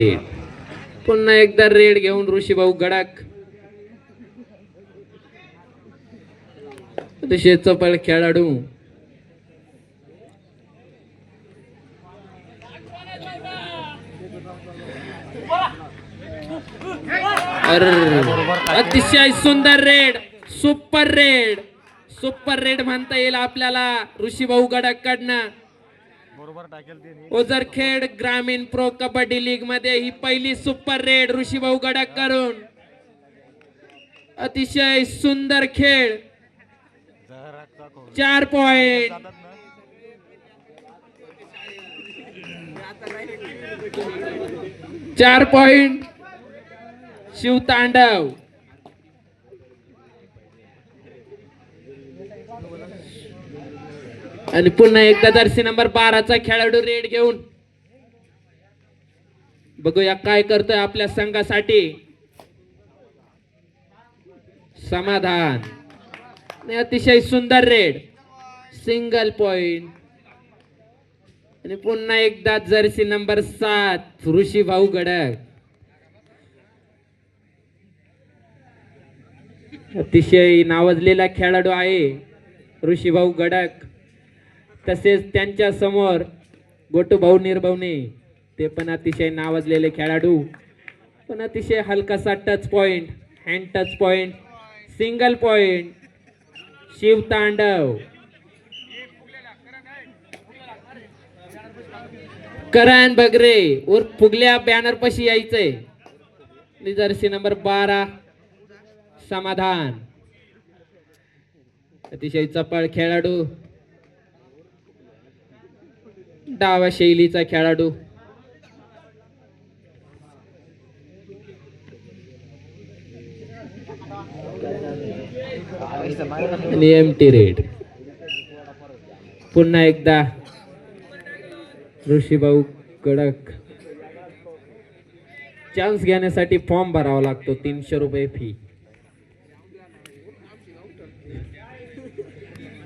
पुन्हा एकदा रेड घेऊन ऋषीभाऊ गडाक अतिशय चपळ खेळाडू. अतिशय सुंदर raid super raid. Super raid म्हणता येईल आपल्याला ऋषीभाऊ गडाक कडनं ओझरखेड ग्रामीण प्रो कबड्डी लीगमध्ये ही पहिली सुपर रेड ऋषीभाऊ गडक करून. अतिशय सुंदर खेळ. चार पॉइंट चार पॉइंट शिवतांडव आणि पुन्हा एकदा जर्सी नंबर बाराचा खेळाडू रेड घेऊन. बघूया काय करतोय आपल्या संघासाठी. समाधान. आणि अतिशय सुंदर रेड. Single point. आणि पुन्हा एकदा जर्सी नंबर सात ऋषी भाऊ गडक अतिशय नावाजलेला खेळाडू आहे ऋषीभाऊ गडक तसेच त्यांच्यासमोर गोटूभाऊ निर्भवणे ते पण अतिशय नावाजलेले खेळाडू. पण अतिशय हलकासा touch point hand touch point single point Shivtandav Karan Bagre उर फुगल्या बॅनर पशी यायचंय जर्सी नंबर बारा समाधान. अतिशय चपळ खेळाडू. डावा शैलीचा खेळाडू. आणि एमटी रेड पुन्हा एकदा ऋषीभाऊ कडक. चान्स घेण्यासाठी फॉर्म भरावा लागतो तीनशे रुपये फी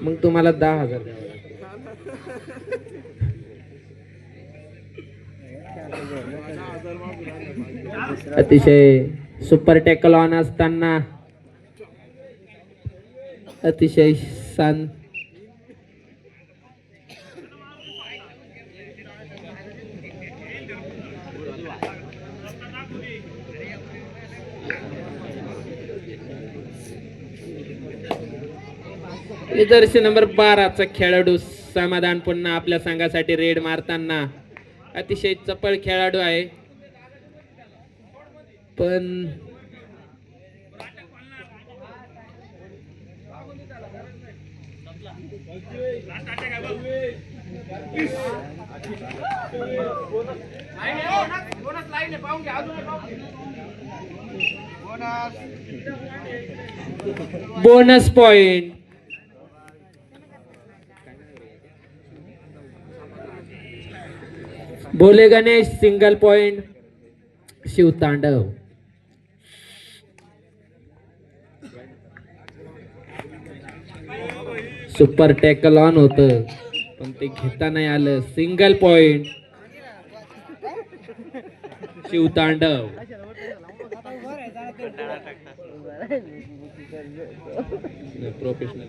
मग तुम्हाला दहा हजार द्यावं लागतं. अतिशय सुपर टॅकल ऑन असताना अतिशय शांत निदर्श नंबर बाराचा खेळाडू समाधान पुन्हा आपल्या संघासाठी रेड मारताना. अतिशय चपळ खेळाडू आहे. पण bonus. Point. Bole Ganesh single point Shivtandav super tackle on होत पण ते घेता नाही आलं. सिंगल पॉइंट शिवतांडव प्रोफेशनल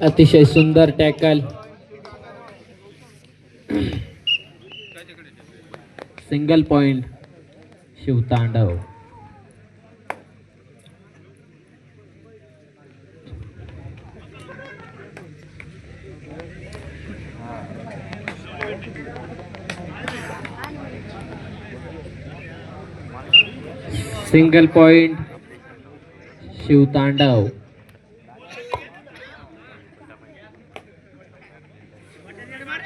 अतिशय सुंदर tackle. Single point Shivtandav single point Shivtandav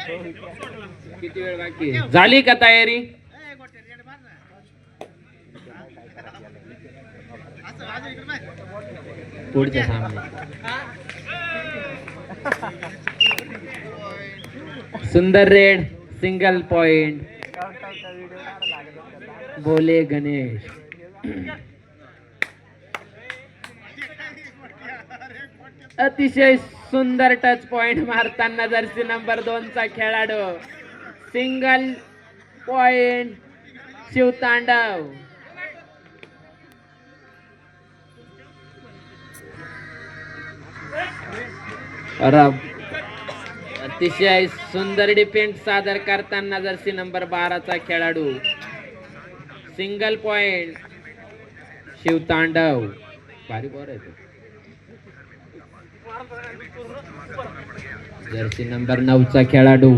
किती वेळ बाकी झाली का तयारी? पुढच्या सामने सुंदर red single point Bole Ganesh. अतिशय सुंदर टच पॉइंट मारताना जर्सी नंबर दोनचा खेळाडू. Single point Shivtandav. अतिशय सुंदर डिफेंड सादर करताना जर्सी नंबर बाराचा खेळाडू. Single point Shivtandav. भारी बॉल आहे जर्सी नंबर नऊचा खेळाडू.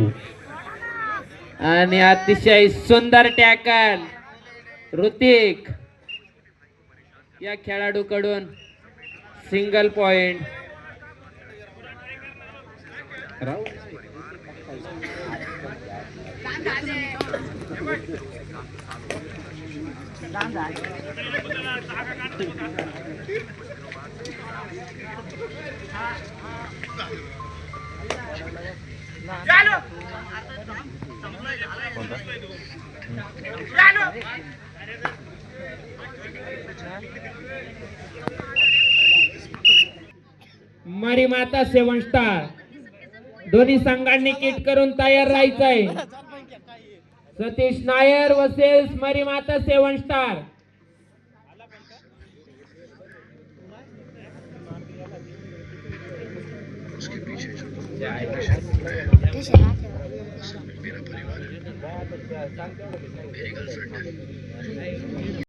आणि अतिशय सुंदर टॅकल. ऋतिक या खेळाडूकडून सिंगल पॉइंट. मारी माता सेवन स्टार दोन्ही संघांनी किट करून तयार राहायचंय. सतीश नायर वसेस मरी माता सेवन स्टार